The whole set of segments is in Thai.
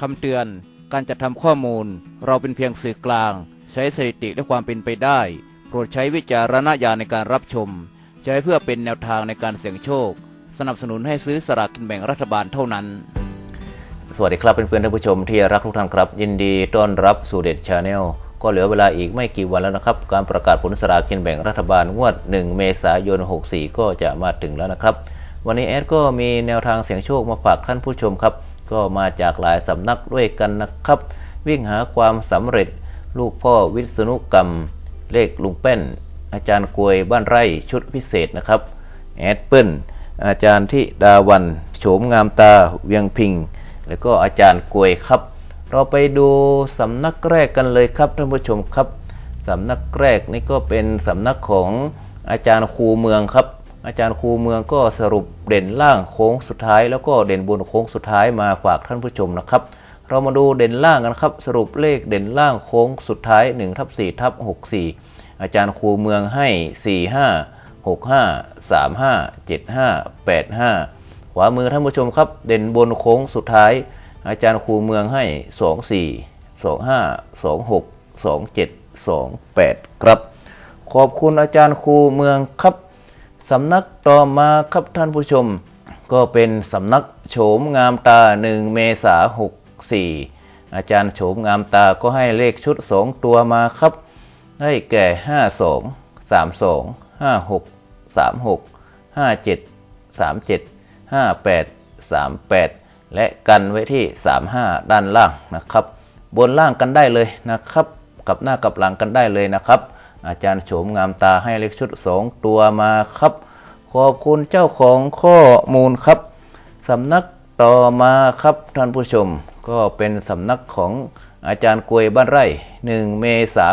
คำเตือน การจัดทำข้อมูล เราเป็นเพียงสื่อกลาง ใช้สถิติและความเป็นไปได้ โปรดใช้วิจารณญาณในการรับชม ใช้เพื่อเป็นแนวทางในการเสี่ยงโชค สนับสนุนให้ซื้อสลากกินแบ่งรัฐบาลเท่านั้น สวัสดีครับเพื่อนๆท่านผู้ชมที่รักทุกท่านครับ ยินดีต้อนรับสู่เด็ดชาแนลก็เหลือเวลาอีกไม่กี่วันแล้วนะครับ การประกาศผลสลากกินแบ่งรัฐบาลงวด 1 เมษายน 64 ก็จะมาถึงแล้วนะครับ วันนี้แอดก็มีแนวทางเสี่ยงโชคมาฝากท่านผู้ชมครับ ก็มาจากหลายสำนักด้วยกันนะครับ วิ่งหาความสำเร็จ ลูกพ่อวิษณุกรรม เลขลุงเป้น อาจารย์กวยบ้านไร่ชุดพิเศษนะครับ แอดเปิลอาจารย์ที่ดาวันโฉมงามตาเวียงพิง แล้วก็อาจารย์กวยครับ เราไปดูสำนักแรกกันเลยครับท่านผู้ชมครับสำนักแรกนี่ก็เป็นสำนักของอาจารย์ครูเมืองครับ อาจารย์ครูเมืองก็สรุปเด่นล่างโค้งสุดท้าย แล้วก็เด่นบนโค้งสุดท้ายมาฝากท่านผู้ชมนะครับ เรามาดูเด่นล่างกันครับ สรุปเลขเด่นล่างโค้งสุดท้าย1ทับ4ทับ64 อาจารย์ครูเมืองให้ 45 65 35 75 85 ขวามือท่านผู้ชมครับ เด่นบนโค้งสุดท้าย อาจารย์ครูเมืองให้ 24 25 26 27 28 ครับ ขอบคุณอาจารย์ครูเมืองครับ สำนักต่อมาครับท่านผู้ชม ก็เป็นสำนักโฉมงามตา 1 เมษา64 อาจารย์โฉมงามตาก็ให้เลขชุด 2 ตัวมาครับ ได้แก่ 52 32 56 36 57 37 58 38 และกันไว้ที่ 35 ด้านล่างนะครับ บนล่างกันได้เลยนะครับ กับหน้ากับหลังกันได้เลยนะครับ อาจารย์โฉมงามตาให้เลขชุด 2 ตัวมาครับ ขอบคุณเจ้าของข้อมูลครับสำนักต่อมาครับท่านผู้ชม ก็เป็นสำนักของอาจารย์กวยบ้านไร่ 1 เมษา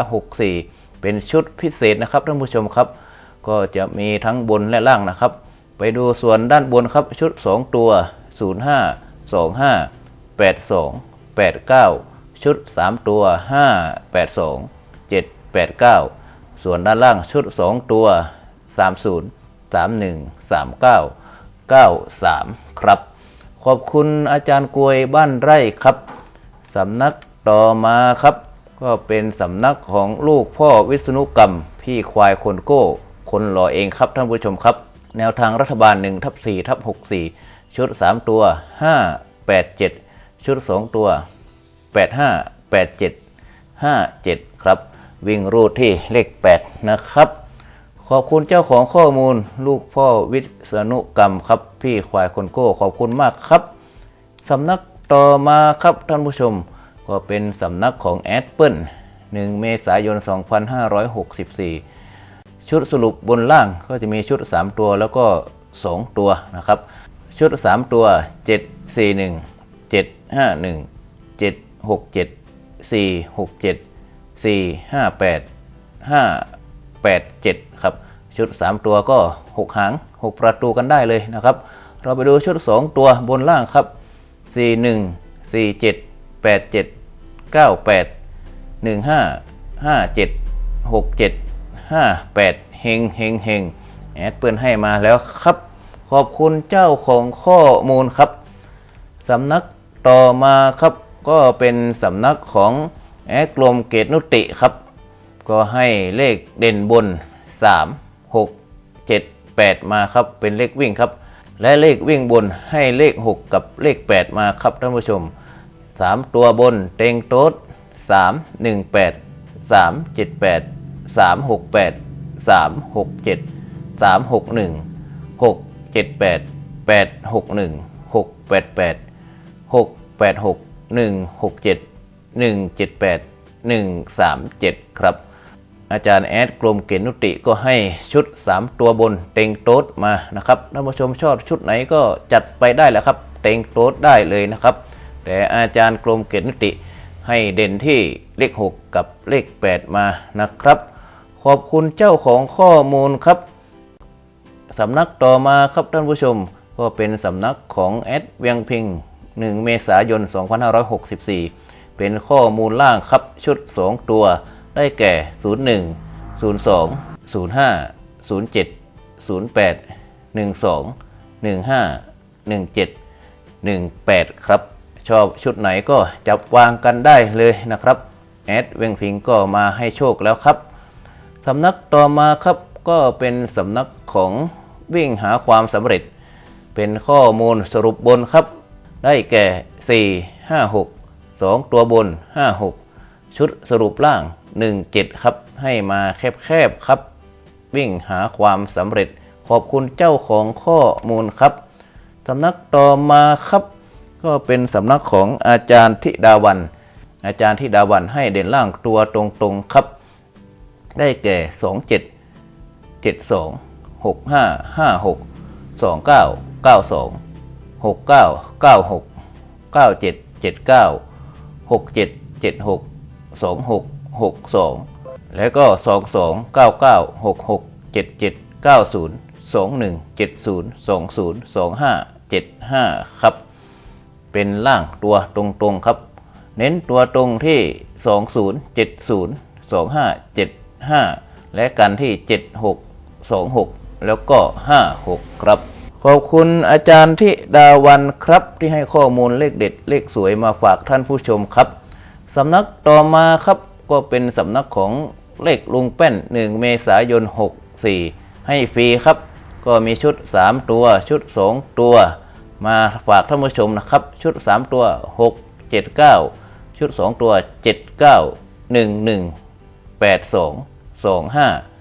64 เป็นชุดพิเศษนะครับท่านผู้ชมครับ ก็จะมีทั้งบนและล่างนะครับ ไปดูส่วนด้านบนครับชุด 2 ตัว 05 25 82 89 ชุด 3 ตัว 5 82 7 89 ส่วนด้านล่างชุด 2 ตัว 30 31 39 93 ครับ ขอบคุณอาจารย์กวยบ้านไร่ครับ สำนักต่อมาครับ ก็เป็นสำนักของลูกพ่อวิษณุกรรม พี่ควายคนโก้ คนหล่อเองครับท่านผู้ชมครับ แนวทางรัฐบาล1ทับ4ทับ64 ชุด 3 ตัว 5 8 7 ชุด 2 ตัว 85 87 57 ครับ วิ่งรูดที่เลข 8 นะครับ ขอบคุณเจ้าของข้อมูลลูกพ่อวิษณุกรรมครับ พี่ควายคนโก้ขอบคุณมากครับสำนักต่อมาครับท่านผู้ชม ก็เป็นสำนักของแอดเปิล1เมษายน 2564 ชุดสรุปบนล่างก็จะมีชุด 3 ตัวแล้วก็ 2 ตัวนะครับ ชุด 3 ตัว 7 4 1 7 5 1 767 467 4 5 8 5 8 7 ครับ ชุด 3 ตัวก็ 6 หาง 6 ประตูกันได้เลยนะครับ เราไปดูชุด 2 ตัวบนล่างครับ 4 1 4 7 8 7 9 8 1 5 5 7 6 7 5 8 เฮงเฮงเฮงแอดเปิลให้มาแล้วครับ ขอบคุณเจ้าของข้อมูลครับสำนักต่อมาครับก็เป็นสำนักของ แอกลมเกตนุติครับ ก็ให้เลขเด่นบน 3 6 7 8 มาครับ เป็นเลขวิ่งครับ และเลขวิ่งบนให้เลข 6 กับเลข 8 มาครับท่านผู้ชม 3 ตัวบนเต็งโต๊ด3 1 8 3 7 8 3 6 8 3 6 7 3 6 1 6 7 8 8 6 1 6 8 8 6 8 6 1 6 7 1 7 8 1 3 7 ครับ อาจารย์แอดกลมเกณฑ์นุติก็ให้ชุด 3 ตัวบนเต็งโต๊ดมานะครับท่านผู้ชมชอบชุดไหนก็จัดไปได้แหละครับ เต็งโต๊ดได้เลยนะครับ แต่อาจารย์กลมเกณฑ์นุติให้เด่นที่เลข 6 กับเลข 8 มานะครับ ขอบคุณเจ้าของข้อมูลครับสำนักต่อมาครับท่านผู้ชม ก็เป็นสำนักของแอดเวียงพิง 1 เมษายน 2564 เป็นข้อมูลล่างครับชุด 2 ตัว ได้แก่ 01 02 05 07 08 12 15 17 18 ครับ ชอบชุดไหนก็จับวางกันได้เลยนะครับ แอดเวงพิงก็มาให้โชคแล้วครับ สำนักต่อมาครับก็เป็นสำนักของวิ่งหาความสำเร็จ เป็นข้อมูลสรุปบนครับ ได้แก่ 4 5 6 2 ตัวบน 5 6 ชุดสรุปล่าง 1 7 ครับ ให้มาแคบๆครับ วิ่งหาความสำเร็จ ขอบคุณเจ้าของข้อมูลครับสำนักต่อมาครับ ก็เป็นสำนักของอาจารย์ธิดาวัน อาจารย์ธิดาวันให้เด่นล่างตัวตรงๆครับ ได้แก่ 2 7 7 2 6 5 5 6 2 9 67762662 แล้วก็ 2 2 9 9 6 6 7 7 9 0 2 1 7 0 2 0 2 5 7 5 ครับ เป็นล่างตัวตรงๆครับ เน้นตัวตรงที่ 20 70 25 75 และกันที่ 76 26 แล้วก็ 56 ครับ ขอบคุณอาจารย์ที่ดาวันครับที่ให้ข้อมูลเลขเด็ดเลขสวยมาฝากท่านผู้ชมครับสำนักต่อมาครับก็เป็นสำนักของเลขลุงแป้น 1 เมษายน 64 ให้ฟรีครับ ก็มีชุด 3 ตัวชุด 2 ตัว มาฝากท่านผู้ชมนะครับ ชุด 3 ตัว 6 7 9 ชุด 2 ตัว 7 9 1 1 8 2 2 5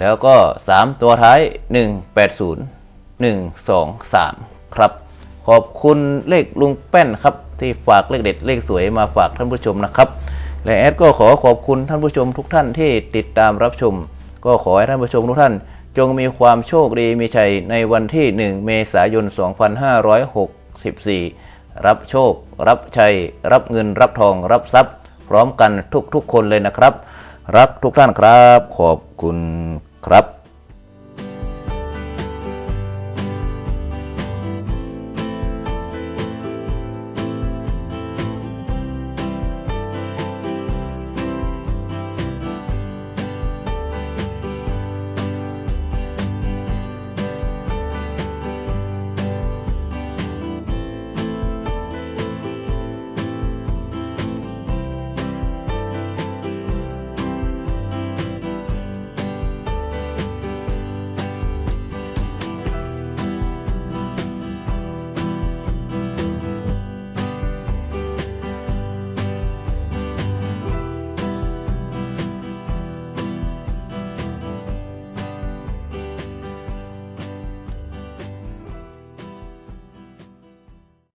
แล้วก็ 3 ตัวท้าย 1 8 0 1 2 3 ครับ ขอบคุณเลขลุงแป้นครับ ที่ฝากเลขเด็ดเลขสวยมาฝากท่านผู้ชมนะครับ และแอดก็ขอขอบคุณท่านผู้ชมทุกท่านที่ติดตามรับชม ก็ขอให้ท่านผู้ชมทุกท่าน จงมีความโชคดีมีชัยในวันที่ 1 เมษายน 2564 รับโชค รับชัย รับเงินรับทอง รับทรัพย์ พร้อมกันทุกๆคนเลยนะครับ รักทุกท่านครับ ขอบคุณครับ